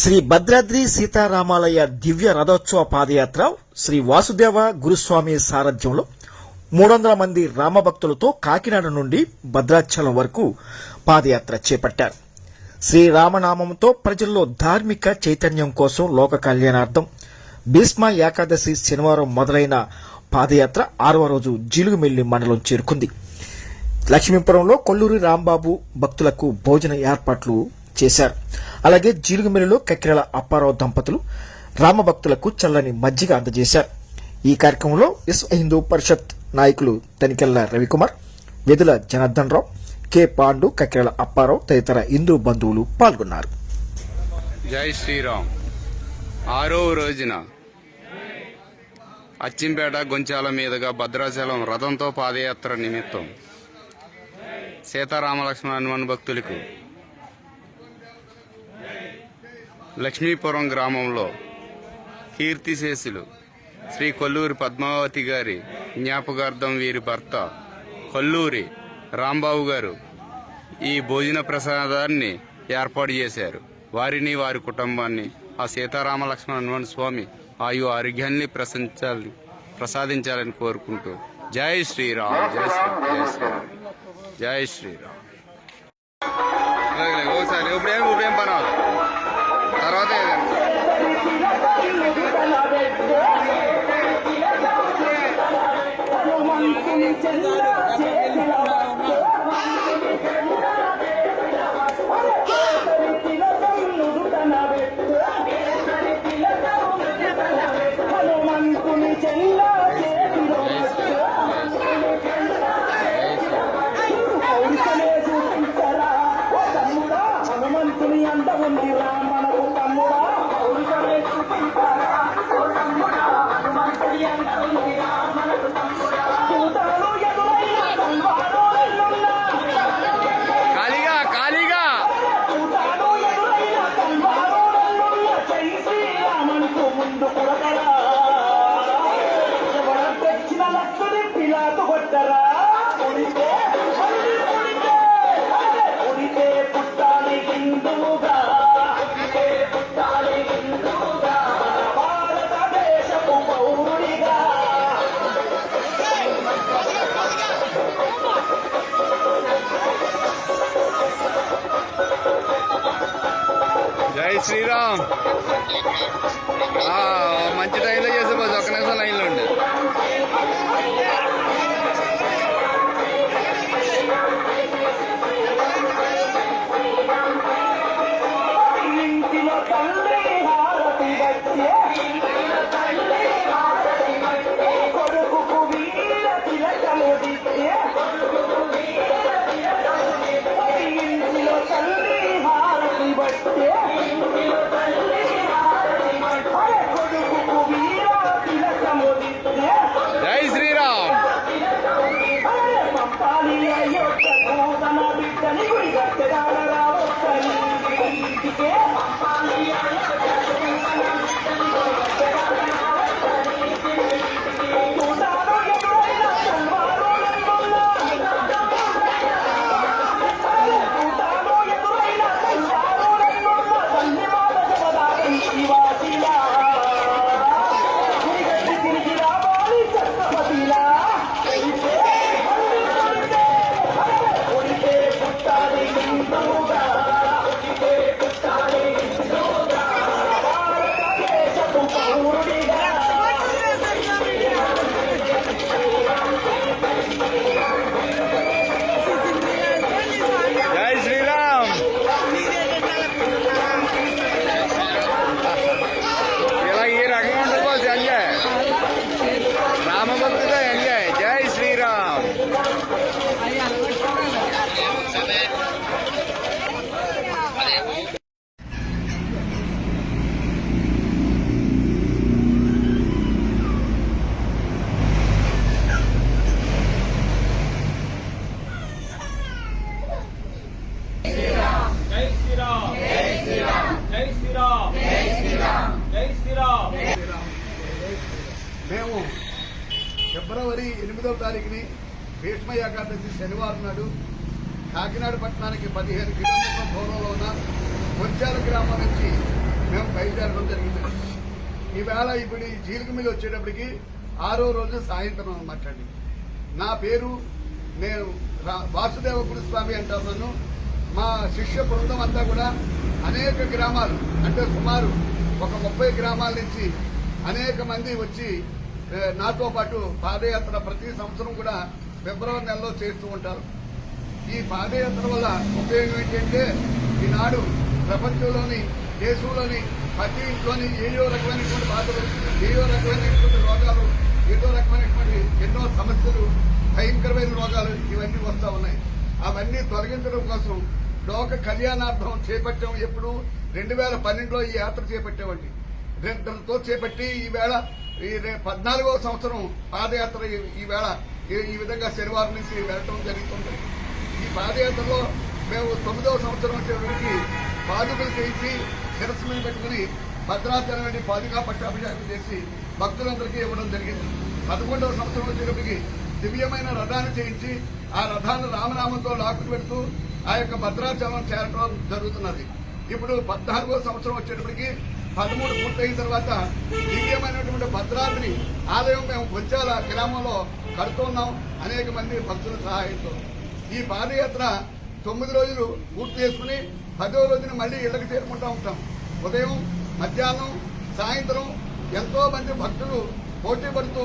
శ్రీ భద్రాద్రి సీతారామాలయ దివ్య రథోత్సవ పాదయాత్ర శ్రీ వాసుదేవ గురుస్వామి సారథ్యంలో మూడు వందల మంది రామభక్తులతో కాకినాడ నుండి భద్రాచలం వరకు పాదయాత్ర చేపట్టారు. శ్రీరామనామంతో ప్రజల్లో ధార్మిక చైతన్యం కోసం లోక కళ్యాణార్థం భీష్మ ఏకాదశి శనివారం మొదలైన పాదయాత్ర ఆరవ రోజు జిలుగుమిల్లి మండలం చేరుకుంది. లక్ష్మీపురంలో కొల్లూరి రాంబాబు భక్తులకు భోజన ఏర్పాట్లు చేశారు. అలాగే జీలుగుమిల్లిలో కక్కిరల అప్పారావు దంపతులు రామభక్తులకు చల్లని మజ్జిగ అందజేశారు. ఈ కార్యక్రమంలో విశ్వ హిందూ పరిషత్ నాయకులు తనికెళ్ళ రవికుమార్ వెదుల జనార్దన్ రావు కె పాండు కక్కిరల అప్పారావు తదితర హిందూ బంధువులు పాల్గొన్నారు. జై శ్రీరామ్. ఆరో రోజున అచ్చింపేట గొంచాల మీదుగా భద్రాచలం రథంతో పాదయాత్ర నిమిత్తం సీతారామలక్ష్మణ హనుమాన్ భక్తులకు లక్ష్మీపురం గ్రామంలో కీర్తిశేషులు శ్రీ కొల్లూరి పద్మావతి గారి జ్ఞాపకార్థం వీరి భర్త కొల్లూరి రాంబాబు గారు ఈ భోజన ప్రసాదాన్ని ఏర్పాటు చేశారు. వారిని వారి కుటుంబాన్ని ఆ సీతారామ లక్ష్మణ హనుమాన్ స్వామి ఆయు ఆరోగ్యాన్ని ప్రశంచాలి ప్రసాదించాలని కోరుకుంటూ జై శ్రీరామ్ జై శ్రీరామ్ జై శ్రీరామ్ జై శ్రీరామ్. అలాగే, ఒకసారి ఇప్పుడేం ఇప్పుడేం పని అంత ఉందిరా మనకు తమ్ముడా పౌరుషమే ఓ తమ్ముడా మనకు తమ్ముడా. జై శ్రీరామ్ మంచి టైంలో చేసే పోదు ఒక్క నిమిషం లైన్లో ఉండే Yeah. మేము ఫిబ్రవరి ఎనిమిదవ తారీఖుని భీష్మ ఏకాదశి శనివారం నాడు కాకినాడ పట్టణానికి పదిహేను కిలోమీటర్ల దూరంలో ఉన్న కొంచాల గ్రామం నుంచి మేము బయలుదేరడం జరిగింది. ఈవేళ ఇప్పుడు ఈ జీలిక వచ్చేటప్పటికి ఆరో రోజు సాయంత్రం అనమాట అండి. నా పేరు నేను వాసుదేవ గురుస్వామి అంటున్నాను మా శిష్య బృందం అంతా కూడా అనేక గ్రామాలు అంటే సుమారు ఒక ముప్పై గ్రామాల నుంచి అనేక మంది వచ్చి నాతో పాటు పాదయాత్ర ప్రతి సంవత్సరం కూడా ఫిబ్రవరి నెలలో చేస్తూ ఉంటారు. ఈ పాదయాత్ర వల్ల ఉపయోగం ఏంటంటే ఈనాడు ప్రపంచంలోని దేశంలోని ప్రతి ఇంట్లోని ఏయో రకమైనటువంటి బాధలు ఏయో రకమైనటువంటి రోగాలు ఏదో రకమైనటువంటి ఎన్నో సమస్యలు భయంకరమైన రోగాలు ఇవన్నీ వస్తూ ఉన్నాయి. అవన్నీ తొలగించడం కోసం లోక కళ్యాణార్థం చేపట్టాం. ఎప్పుడు? రెండు వేల పన్నెండులో ఈ యాత్ర చేపట్టామండి. రెండుతో చేపట్టి ఈవేళ ఈ రే- పద్నాలుగవ సంవత్సరం పాదయాత్ర ఈ- ఈవేళ ఈ- విధంగా శనివారం నుంచి వెళ్ళటం జరుగుతుంది. ఈ పాదయాత్రలో మేము తొమ్మిదవ సంవత్సరం వచ్చేటప్పటికి పాదుకలు చేయించి శిరస్సు మీద పెట్టుకుని భద్రాచలం నుండి పట్టాభిషేకం చేసి భక్తులందరికీ ఇవ్వడం జరిగింది. పదకొండవ సంవత్సరం వచ్చేటప్పటికి దివ్యమైన రథాన్ని చేయించి ఆ రథాన్ని రామనామంతో లాక్కుని పెడుతూ ఆ యొక్క భద్రాచలం చేరడం జరుగుతున్నది. ఇప్పుడు పద్నాలుగో సంవత్సరం వచ్చేటప్పటికి పదమూడు పూర్తయిన తర్వాత దివ్యమైనటువంటి భద్రాద్రి ఆలయం మేము బొజ్జాల గ్రామంలో కడుతున్నాం. అనేక మంది భక్తుల సహాయంతో ఈ పాదయాత్ర తొమ్మిది రోజులు పూర్తి చేసుకుని పదో రోజున మళ్ళీ ఇళ్ళకు చేరుకుంటూ ఉంటాం. ఉదయం మధ్యాహ్నం సాయంత్రం ఎంతో మంది భక్తులు పోటీ పడుతూ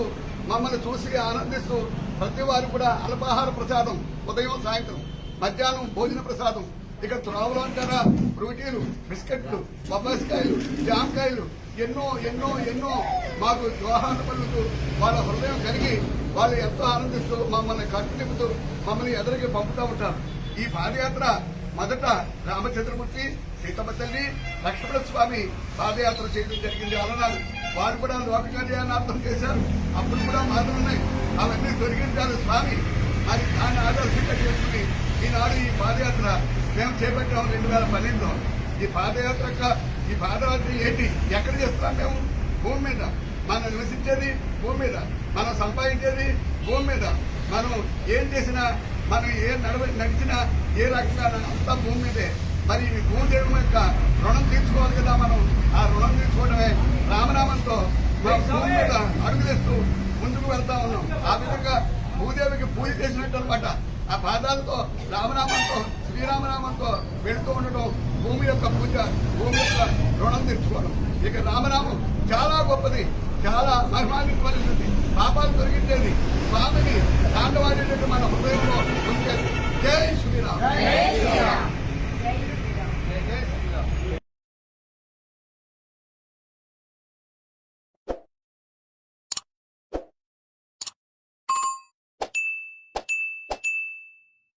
మమ్మల్ని చూసి ఆనందిస్తూ ప్రతి వారు కూడా అల్పాహార ప్రసాదం ఉదయం సాయంత్రం మధ్యాహ్నం భోజన ప్రసాదం ఇక త్రావులు అంటారా? ఫ్రూటీలు బిస్కెట్లు బొబ్బాయికాయలు జామకాయలు ఎన్నో ఎన్నో ఎన్నో మాకు దోహాన్ని పలుకుతూ వాళ్ళ హృదయం కలిగి వాళ్ళు ఎంతో ఆనందిస్తూ మమ్మల్ని కట్టు తిప్పుతూ మమ్మల్ని ఎదురికి పంపుతూ ఉంటారు. ఈ పాదయాత్ర మొదట రామచంద్రమూర్తి సీతమ్మ తల్లి లక్ష్మణ స్వామి పాదయాత్ర చేయడం జరిగింది. అలనాడు. వారు కూడా లోక కళ్యాణార్థం చేశారు. అప్పుడు కూడా మాటలు ఉన్నాయి అవన్నీ తొలగించాలి స్వామి. మరి దాన్ని ఆదర్శంగా చేసుకుని ఈనాడు ఈ పాదయాత్ర మేము చేపట్టాము రెండు వేల పన్నెండులో. ఈ పాదయాత్ర యొక్క- ఈ పాదయాత్ర ఏంటి? ఎక్కడ చేస్తున్నాం మేము? భూమి మీద. మనం నివసించేది భూమి మీద. మనం సంపాదించేది భూమి మీద. మనం ఏం చేసినా మనం ఏ నడవ నడిచినా ఏ రకంగా అంతా భూమి మీదే. మరి ఈ భూదేవి యొక్క రుణం తీర్చుకోవాలి కదా మనం. ఆ రుణం తీర్చుకోవడమే రామనామంతో భూమి మీద అడుగులేస్తూ ముందుకు వెళ్తా ఉన్నాం. ఆ విధంగా భూదేవికి పూజ చేసినట్టు అనమాట ఆ పాదాలతో రామనామంతో శ్రీరామనామంతో వెళుతూ ఉండటం భూమి యొక్క పూజ భూమి యొక్క రుణం తీర్చుకోవడం. ఇక రామనామం చాలా గొప్పది చాలా మహిమాన్వితమైనది. పాపాలు దొరికిండేది స్వామిని తాండవాడేటట్టు మన హృదయంలో ఉంచేది. జై శ్రీరామ్.